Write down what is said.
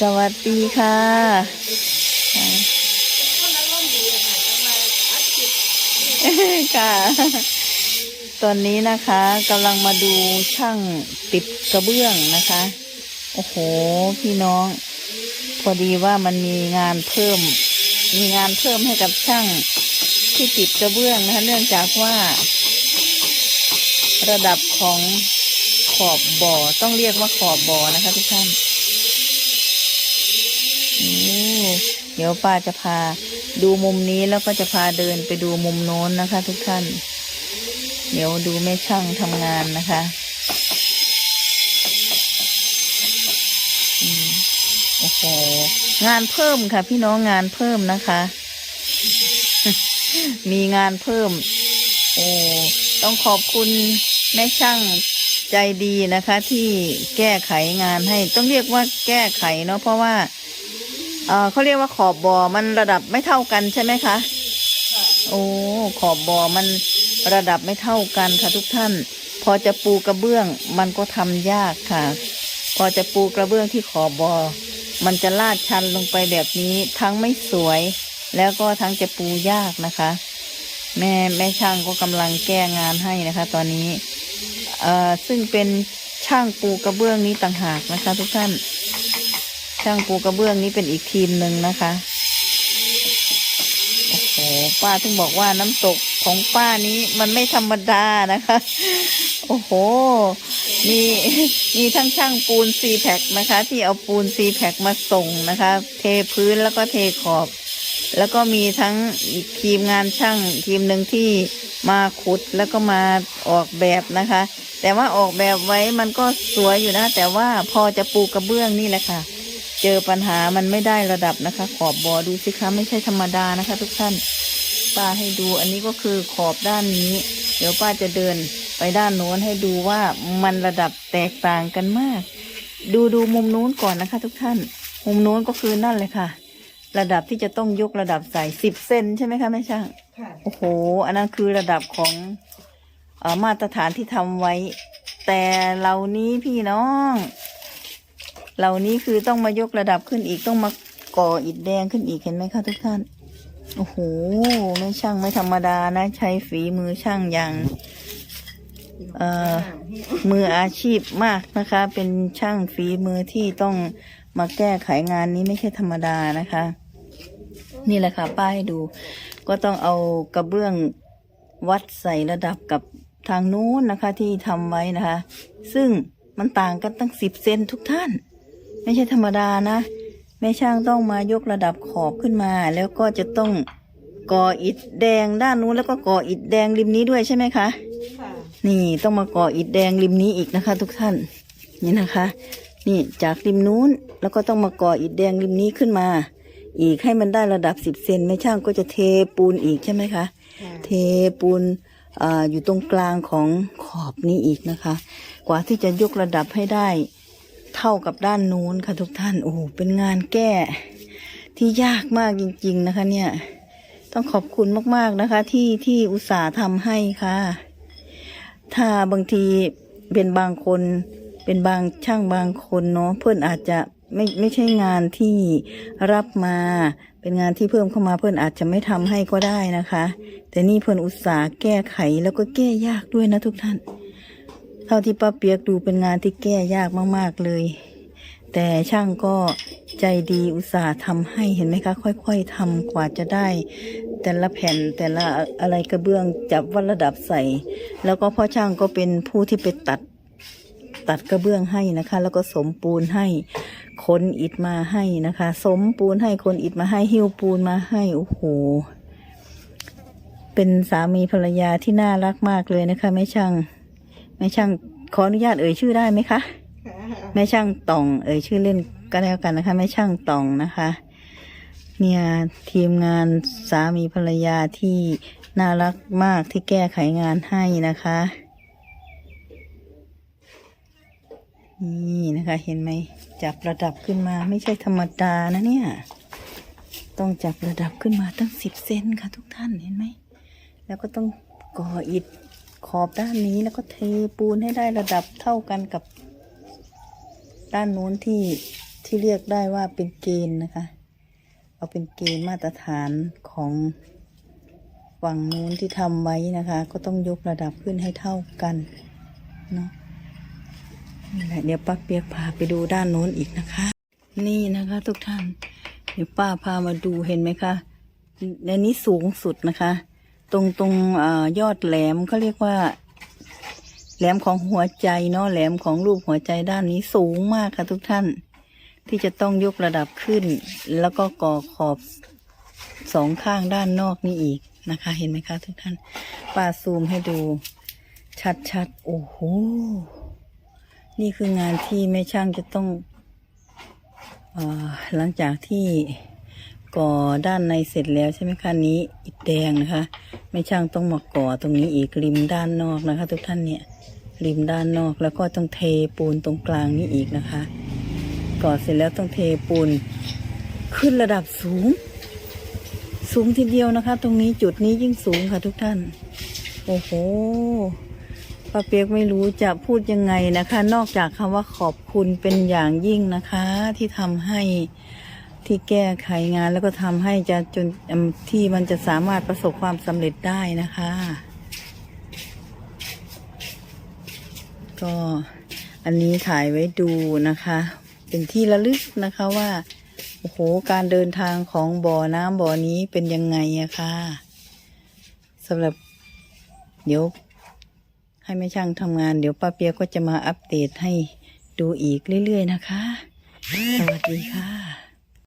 สวัสดีค่ะค่ะ ตอนนี้นะคะกำลังมาดูช่างติดกระเบื้องนะคะ โอ้โห พี่น้อง พอดีว่ามันมีงานเพิ่ม มีงานเพิ่มให้กับช่างที่ติดกระเบื้องนะคะ เนื่องจากว่า ระดับของขอบบ่อต้องเรียกว่าขอบบ่อนะคะทุกท่าน เดี๋ยวป้าจะพาดูมุมนี้แล้วก็จะพาเดินไปดูมุมโน้นนะคะ ทุกท่าน เดี๋ยวดูแม่ช่างทำงานนะคะโอ้โหงานเพิ่มค่ะ พี่น้องงานเพิ่มนะคะ มีงานเพิ่ม โอ้ต้องขอบคุณแม่ช่างใจดีนะคะ ที่แก้ไขงานให้ต้องเรียกว่าแก้ไขเนาะเพราะว่า เขาเรียกว่าขอบบ่อมันระดับไม่เท่ากันใช่ไหมคะโอ้ขอบบ่อมันระดับไม่เท่ากันค่ะทุกท่าน พอจะปูกระเบื้องมันก็ทำยากค่ะ พอจะปูกระเบื้องที่ขอบบ่อมันจะลาดชันลงไปแบบนี้ทั้งไม่สวย แล้วก็ทั้งจะปูยากนะคะ แม่แม่ช่างก็กำลังแก้งานให้นะคะ ตอนนี้เอ่อซึ่งเป็นช่างปูกระเบื้องนี้ต่างหากนะคะ ทุกท่าน ช่างปูกระเบื้องนี้เป็นอีกทีมหนึ่งนะคะ โอ้โห ป้าถึงบอกว่าน้ำตกของป้านี้มันไม่ธรรมดานะคะ โอ้โห มีมีทั้งช่างปูนซีแพคนะคะ ที่เอาปูนซีแพคมาส่งนะคะ เทพื้นแล้วก็เทขอบ แล้วก็มีทั้งอีกทีมงานช่างทีมหนึ่งที่มาขุดแล้วก็มาออกแบบนะคะ แต่ว่าออกแบบไว้มันก็สวยอยู่นะ แต่ว่าพอจะปูกระเบื้องนี่แหละค่ะ เจอปัญหามันไม่ได้ระดับนะคะ ขอบบอดูสิคะไม่ใช่ธรรมดานะคะ ทุกท่านป้าให้ดูอันนี้ก็คือขอบด้านนี้ เดี๋ยวป้าจะเดินไปด้านโน้นให้ดูว่ามันระดับแตกต่างกันมาก ดูดูมุมนู้นก่อนนะคะ ทุกท่าน มุมนู้นก็คือนั่นเลยค่ะ ระดับที่จะต้องยกระดับใส่สิบเซนใช่ไหมคะแม่ช่างค่ะโอ้โห อันนั้นคือระดับของเออมาตรฐานที่ทำไว้ แต่เหล่านี้พี่น้อง เหล่านี้คือต้องมายกระดับขึ้นอีกต้องมาก่ออิฐแดงขึ้นอีกเห็นไหมคะทุกท่าน โอ้โหไม่ช่างไม่ธรรมดานะ ใช้ฝีมือช่างอย่างเอ่อมืออาชีพมากนะคะ เป็นช่างฝีมือที่ต้องมาแก้ไขงานนี้ไม่ใช่ธรรมดานะคะ นี่แหละค่ะป้ายดู ก็ต้องเอากระเบื้องวัดใส่ระดับกับทางนู้นนะคะที่ทำไว้นะคะ ซึ่งมันต่างกันตั้งสิบเซนทุกท่าน ไม่ใช่ธรรมดานะแม่ช่างต้องมายกระดับขอบขึ้นมา แล้วก็จะต้องก่ออิฐแดงด้านนู้นแล้วก็ก่ออิฐแดงริมนี้ด้วยใช่ไหมคะค่ะนี่ต้องมาก่ออิฐแดงริมนี้อีกนะคะ ทุกท่านนี่นะคะ นี่จากริมนู้นแล้วก็ต้องมาก่ออิฐแดงริมนี้ขึ้นมา อีกให้มันได้ระดับสิบเซนแม่ช่างก็จะเทปูนอีกใช่ไหมคะค่ะเทปูนอาอยู่ตรงกลางของขอบนี้อีกนะคะ กว่าที่จะยกระดับให้ได้ เท่ากับด้านนู้นค่ะทุกท่านโอ้โหเป็นงานแก้ที่ยากมากจริง ๆนะคะ เนี่ย ต้องขอบคุณมากๆนะคะ ที่ที่อุตส่าห์ทำให้ค่ะ ถ้าบางทีเป็นบางคน เป็นบางช่างบางคนเนาะเพื่อนอาจจะไม่ไม่ใช่งานที่รับมา เป็นงานที่เพิ่มเข้ามาเพื่อนอาจจะไม่ทำให้ก็ได้นะคะ แต่นี่เพื่อนอุตส่าห์แก้ไขแล้วก็แก้ยากด้วยนะทุกท่าน เท่าที่ป้าเปียกดูเป็นงานที่แก้ยากมากๆเลย แต่ช่างก็ใจดีอุตส่าห์ทำให้เห็นไหมคะ ค่อยๆทำกว่าจะได้ แต่ละแผ่นแต่ละอะไรกระเบื้องจับวัดระดับใส่ แล้วก็พ่อช่างก็เป็นผู้ที่ไปตัดตัดกระเบื้องให้นะคะ แล้วก็สมปูนให้ขนอิฐมาให้นะคะ สมปูนให้ขนอิฐมาให้หิ้วปูนมาให้โอ้โหเป็นสามีภรรยาที่น่ารักมากเลยนะคะแม่ช่าง แม่ช่างขออนุญาตเอ่ยชื่อได้ไหมคะค่ะแม่ช่างต่องเอ่ยชื่อเล่นก็แล้วกันนะคะแม่ช่างต่องนะคะ เนี่ยทีมงานสามีภรรยาที่น่ารักมากที่แก้ไขงานให้นะคะนี่นะคะเห็นไหมจับระดับขึ้นมาไม่ใช่ธรรมดานะเนี่ย ต้องจับระดับขึ้นมาตั้งสิบเซนค่ะทุกท่านเห็นไหม แล้วก็ต้องก่ออิฐข อบด้านนี้แล้วก็เทปูนให้ได้ระดับเท่ากันกับ ด้านโน้นที่ที่ที่เรียกได้ว่าเป็นเกณฑ์นะคะ เอาเป็นเกณฑ์มาตรฐานของฝั่งนู้นที่ทำไว้นะคะ ก็ต้องยกระดับขึ้นให้เท่ากันเนาะนี่แหละเดี๋ยวป้าเปียกพาไปดูด้านโน้นอีกนะคะ นี่นะคะทุกท่าน เดี๋ยวป้าพามาดูเห็นไหมคะในนี้สูงสุดนะคะ ตรงตรงอยอดแหลมเขาเรียกว่า แหลมของหัวใจเนาะแหลมของรูปหัวใจด้านนี้สูงมากค่ะทุกท่าน ที่จะต้องยกระดับขึ้น แล้วก็ก่อขอบสองข้างด้านนอกนี่อีกนะคะ เห็นไหมคะทุกท่านป้าซูมให้ดู ชัดๆ โอ้โห นี่คืองานที่แม่ช่างจะต้องอหลังจากที่ ก่อด้านในเสร็จแล้วใช่ไหมคะนี้อิฐแดงนะคะแม่ช่างต้องมาก่อตรงนี้อีกริมด้านนอกนะคะ ทุกท่านเนี่ยริมด้านนอกแล้วก็ต้องเทปูนตรงกลางนี้อีกนะคะ ก่อเสร็จแล้วต้องเทปูนขึ้นระดับสูง สูงทีเดียวนะคะ ตรงนี้จุดนี้ยิ่งสูงค่ะทุกท่าน โอ้โหป้าเปียกไม่รู้จะพูดยังไงนะคะ นอกจากคำว่าขอบคุณเป็นอย่างยิ่งนะคะ ที่ทำให้ ที่แก้ไขงานแล้วก็ทำให้จะจนที่มันจะสามารถประสบความสำเร็จได้นะคะ ก็อันนี้ถ่ายไว้ดูนะคะ เป็นที่ระลึกนะคะว่า โอ้โห การเดินทางของบ่อน้ำบ่อนี้เป็นยังไงอะค่ะสำหรับเดี๋ยวให้แม่ช่างทำงาน เดี๋ยวป้าเปียกก็จะมาอัปเดตให้ดูอีกเรื่อย ๆ นะคะ สวัสดีค่ะ